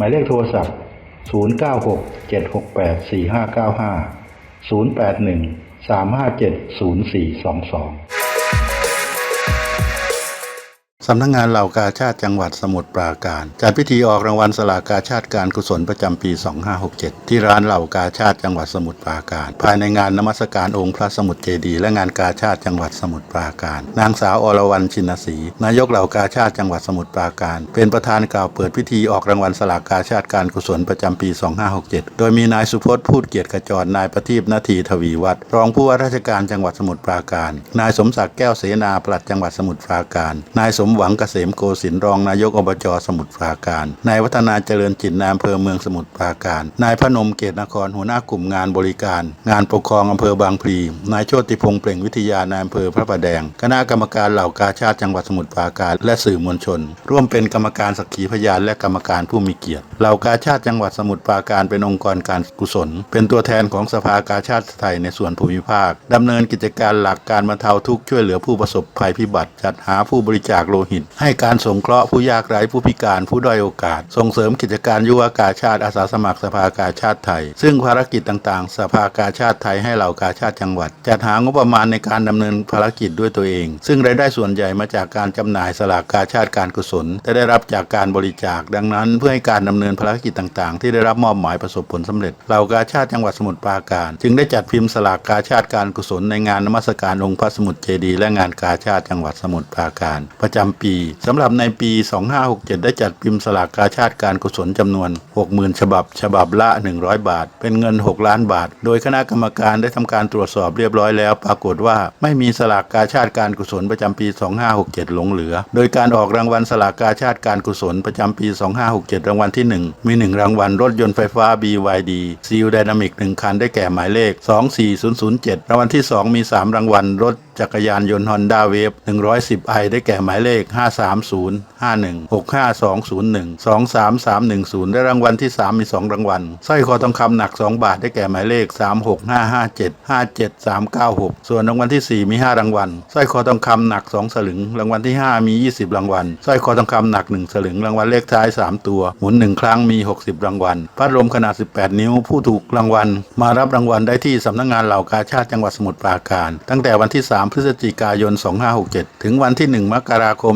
หมายเลขโทรศัพท์ 096 768 4595 081 357 0422 สำนักงานเหล่ากาชาติจังหวัดสมุทรปราการจัดพิธีออกรางวัลสลากกาชาติการกุศลประจำปี 2567 ที่ร้านเหล่ากาชาติจังหวัดสมุทรปราการ ภายในงานนมัสการองค์พระสมุทรเจดีย์และงานกาชาติจังหวัดสมุทรปราการ นางสาวอรวรรณชินศรีนายกเหล่ากาชาติจังหวัดสมุทรปราการ เป็นประธานกล่าวเปิดพิธีออกรางวัลสลากกาชาติการกุศลประจำปี 2567 โดยมีนายสุพจน์พูดเกียรติขจรนายประทีปนาทีทวีวัฒน์รองผู้ว่าราชการจังหวัดสมุทรปราการ นายสมศักดิ์แก้วเสนาปลัดจังหวัดสมุทรปราการ นายสมหวังเกษมโกสินทร์รองนายกอบจสมุทรปราการ นายวัฒนาเจริญจิตนายอำเภอเมืองสมุทรปราการ นายพนมเกตนครหัวหน้ากลุ่มงานบริการ งานปกครองอำเภอบางพลี นายโชติพงษ์เปล่งวิทยานายอำเภอพระประแดง คณะกรรมการเหล่ากาชาติจังหวัดสมุทรปราการ และสื่อมวลชน ร่วมเป็นกรรมการสักขีพยานและกรรมการผู้มีเกียรติ เหล่ากาชาติจังหวัดสมุทรปราการเป็นองค์กรการกุศล เป็นตัวแทนของสภากาชาติไทยในส่วนภูมิภาคดำเนินกิจการหลักการบรรเทาทุกข์ช่วยเหลือผู้ประสบภัยพิบัติจัดหาผู้บริจาคโลหิต ให้การสงเคราะห์ผู้ยากไร้ผู้พิการผู้ด้อยโอกาส ส่งเสริมกิจการยุวกาชาติอาสาสมัครสภากาชาติไทย ซึ่งภารกิจต่างๆ สภากาชาติไทยให้เหล่ากาชาติจังหวัด จัดหางบประมาณในการดำเนินภารกิจด้วยตัวเอง ซึ่งรายได้ส่วนใหญ่มาจากการจำหน่ายสลากกาชาติการกุศลแต่ได้รับจากการบริจาค ดังนั้น เพื่อให้การดำเนินภารกิจต่างๆ ที่ได้รับมอบหมายประสบผลสำเร็จเหล่ากาชาติจังหวัดสมุทรปราการ จึงได้จัดพิมพ์สลากกาชาติการกุศลในงานนมัสการองค์พระสมุทรเจดีย์และงานกาชาติจังหวัดสมุทรปราการ ประจำปีสำหรับในปี 2567 ได้จัดพิมพ์สลากกาชาติการกุศลจำนวน 60,000 ฉบับ ฉบับละ 100 บาท เป็นเงิน 6 ล้านบาท โดยคณะกรรมการได้ทำการตรวจสอบเรียบร้อยแล้ว ปรากฏว่าไม่มีสลากกาชาติการกุศลประจำปี 2567 หลงเหลือ โดยการออกรางวัลสลากกาชาติการกุศลประจำปี 2567 รางวัลที่ 1 มี 1 รางวัลรถยนต์ไฟฟ้า BYD ซีลไดนามิก1คันได้แก่หมายเลข 24007 รางวัลที่ 2 มี 3 รางวัลรถ จักรยานยนต์ Honda Wave 110ไอได้แก่หมายเลข 530 51 65201 23310และรางวัลที่ 3 มี 2 รางวัลสร้อยคอทองคำหนัก 2 บาทได้แก่หมายเลข 36557 57396 ส่วนรางวัลที่ 4 มี 5 รางวัลสร้อยคอทองคำหนัก 2 สลึง รางวัลที่ 5 มี 20 รางวัลสร้อยคอทองคำหนัก 1 สลึง รางวัลเลขท้าย 3 ตัว หมุน 1 ครั้งมี 60 รางวัลพัดลมขนาด 18 นิ้วผู้ถูกรางวัลมารับรางวัลได้ที่สำนักงานเหล่ากาชาติจังหวัดสมุทรปราการ ตั้งแต่วันที่ 3พฤศจิกายน 2567 ถึงวันที่ 1 มกราคม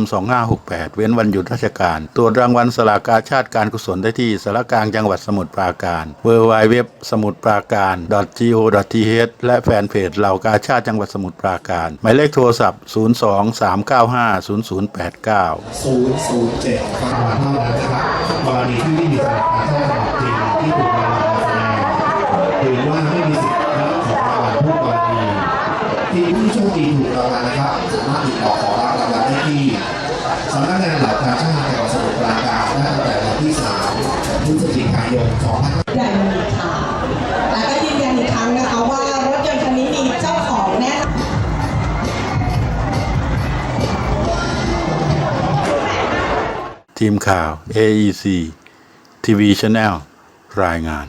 2568 เว้นวันหยุดราชการ ตรวจรางวัลสลากกาชาติการกุศลได้ที่สารกลางจังหวัดสมุทรปราการ w w w สมุทรปราการ go.th และแฟนเพจเหล่ากาชาติจังหวัดสมุทรปราการ หมายเลขโทรศัพท์ 023950089 007ฟังมาเท่านั้นนะครับกรณีที่ไม่มีสลากกาชาติฉบับจริงที่ถูกรางวัลมาแสดงหรือว่าไม่มี ทีมผู้โชคดีถูกรางวัลนะครับสามารถติดต่อขอรับรางวัลได้ที่สำนักงานหล่าการชาติจังหวัดสมุทรปราการได้ตั้งแต่วันที่3พฤศจิกายน2500ยันมีค่ะแต่ก็ยืนยันอีกครั้งนะคะว่ารถยนต์คันนี้มีเจ้าของแน่ทีมข่าว AEC TV Channel รายงาน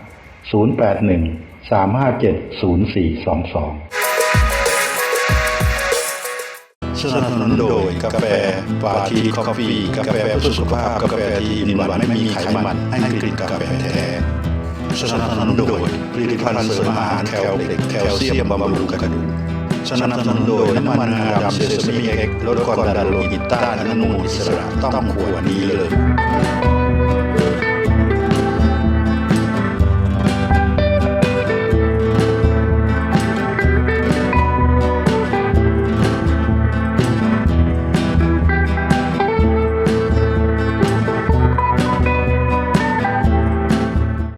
081 357 0422 สนับสนุนโดยกาแฟปาทีคอฟฟี่กาแฟเพื่อสุขภาพกาแฟที่มีหวานไม่มีไขมันให้กลิ่นกาแฟแท้สนับสนุนโดยผลิตภัณฑ์เสริมอาหารแคลเล็กแคลเซียมบำรุงกระดูกสนับสนุนโดยน้ำมันงาดำเซซามิเอ็กลดความดันโลหิตต้านอนุมูลอิสระต้องขวดนี้เลย